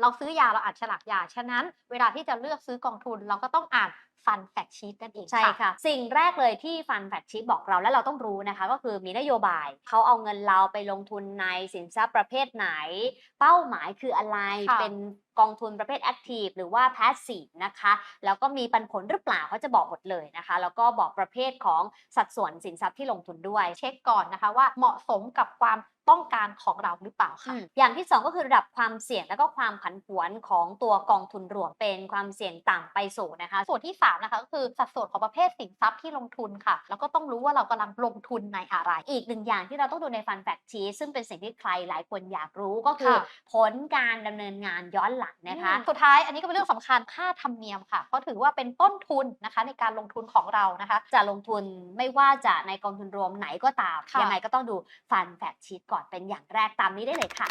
เราซื้อยาเราอ่านฉลากยา ฉะนั้นเวลาที่จะเลือกซื้อกองทุนเราก็ต้องอ่านฟันแฟกชีตนั่นเองใช่ค่ะ สิ่งแรกเลยที่ฟันแฟกชีบอกเราและเราต้องรู้นะคะ ก็คือมีนโยบาย เขาเอาเงินเราไปลงทุนในสินทรัพย์ประเภทไหน เป้าหมายคืออะไรค่ะเป็นกองทุนประเภทแอคทีฟหรือว่าแพสซีฟนะคะ แล้วก็มีปันผลหรือเปล่าเขาจะบอกหมดเลยนะคะ แล้วก็บอกประเภทของสัดส่วนสินทรัพย์ที่ลงทุนด้วย เช็คก่อนนะคะว่าเหมาะสมกับความต้องการของเราหรือเปล่าอืค่ะมอย่างที่สองก็คือระดับความเสี่ยงแล้วก็ความผันผวนของตัวกองทุนรวมเป็นความเสี่ยงต่ำไปสูงนะคะ ส่วนที่3นะคะก็คือสัดส่วนของประเภทสินทรัพย์ที่ลงทุนค่ะ แล้วก็ต้องรู้ว่าเรากำลังลงทุนในอะไร อีกหนึ่งอย่างที่เราต้องดูในฟันแฟกชีซึ่งเป็นสิ่งที่ใครหลายคนอยากรู้ก็คือค่ะผลการดำเนินงานย้อนหลังนะคะอืมสุดท้ายอันนี้ก็เป็นเรื่องสำคัญค่าธรรมเนียมค่ะ เพราะถือว่าเป็นต้นทุนนะคะในการลงทุนของเรานะคะ จะลงทุนไม่ว่าจะในกองทุนรวมไหนก็ตามค่ะยังไงก็ต้องดูฟันแฟกชีก่อนเป็นอย่างแรกตามนี้ได้เลยค่ะ